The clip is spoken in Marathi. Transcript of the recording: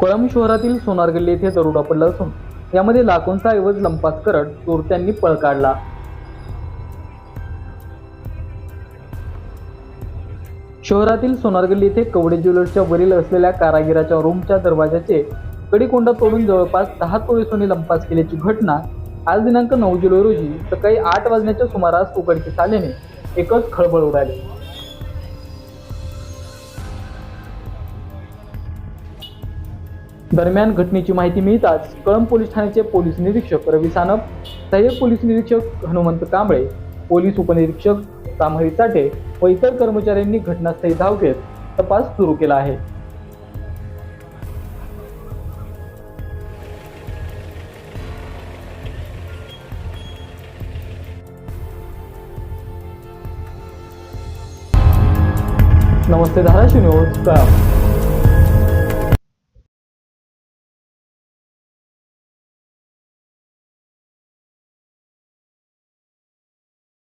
कोळंब शहरातील सोनार गल्ली येथे दरोडा पडला असून यामध्ये लाखोंचा ऐवज लंपास करत चोरट्यांनी पळ काढला. शहरातील सोनार गल्ली येथे कवडे ज्वेलर्सच्या वरील असलेल्या कारागिराच्या रूमच्या दरवाजाचे कडीकोंडा तोडून जवळपास दहा तोळे सोने लंपास केल्याची घटना आज दिनांक नऊ जुलै रोजी सकाळी आठ वाजण्याच्या सुमारास उघडकीस आल्याने एकच खळबळ उडाली. दरम्यान घटनेची माहिती मिळताच कळंब पोलीस ठाण्याचे पोलीस निरीक्षक रवी सानप सहाय्यक पोलीस निरीक्षक हनुमंत कांबळे पोलीस उपनिरीक्षक तामहरी साठे व इतर कर्मचाऱ्यांनी घटनास्थळी धाव घेत तपास सुरू केला आहे. नमस्ते धाराशिव न्यूज कळा